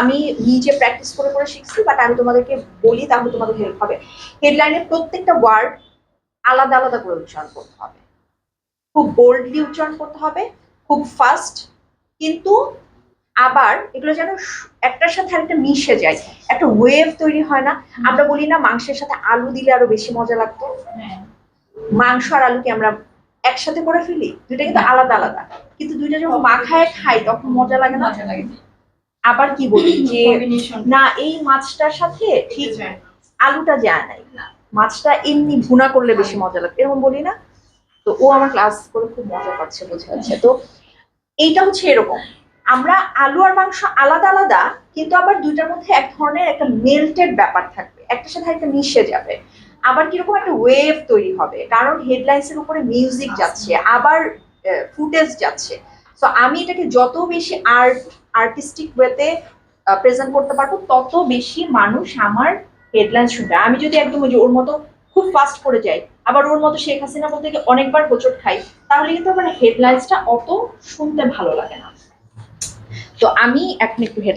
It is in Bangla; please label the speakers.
Speaker 1: আমি নিজে প্র্যাকটিস করে করে শিখছি বাট আমি তোমাদেরকে বলি তাহলে তোমাদের হেল্প হবে। হেডলাইনের প্রত্যেকটা ওয়ার্ড আলাদা আলাদা করে উচ্চারণ করতে হবে। খুব বোল্ডলি উচ্চারণ করতে হবে খুব ফাস্ট কিন্তু আবার এগুলো যেন একটার সাথে আরেকটা মিশে যায়। একটা ওয়েভ তৈরি হয় না। আমরা বলি না মাংসের সাথে আলু দিলে আরও বেশি মজা লাগতো।
Speaker 2: হ্যাঁ।
Speaker 1: মাংস আর আলু কি আমরা একসাথে করে ফেলি দুইটা কিন্তু আলাদা আলাদা। কিন্তু দুইটা যখন মাখায় খাই তখন মজা লাগে না?
Speaker 2: মজা লাগে।
Speaker 1: আবার কি বলি যে না এই মাছটার সাথে ঠিক আলুটা যায় নাই। মাছটা এমনি ভুনা করলে বেশি মজা লাগে। এরকম বলি না। তো ও আমার ক্লাস করে খুব মজা পাচ্ছে বোঝা যাচ্ছে। তো এইটা হচ্ছে এরকম। আমরা আলু আর মাংস আলাদা আলাদা কিন্তু আবার দুইটার মধ্যে এক ধরনের একটা মেল্টেড ব্যাপার থাকবে। একটার সাথে একটা মিশে যাবে। আবার কীরকম একটা ওয়েভ তৈরি হবে। কারণ হেডলাইন্স এর উপরে মিউজিক যাচ্ছে আবার ফুটেজ যাচ্ছে। তো আমি এটাকে যত বেশি আর্ট আর্টিস্টিক ওয়েতে প্রেজেন্ট করতে পারব তত বেশি মানুষ আমার হেডলাইন শুনবে। আমি যদি একদম ওই যে ওর মতো খুব ফাস্ট করে যাই, আবার ওর মতো শেখ হাসিনা বলতে গিয়ে অনেকবার হোঁচট খাই, তাহলে কিন্তু আমার হেডলাইন্সটা অত শুনতে ভালো লাগে না। তো আমি এখন একটু হেড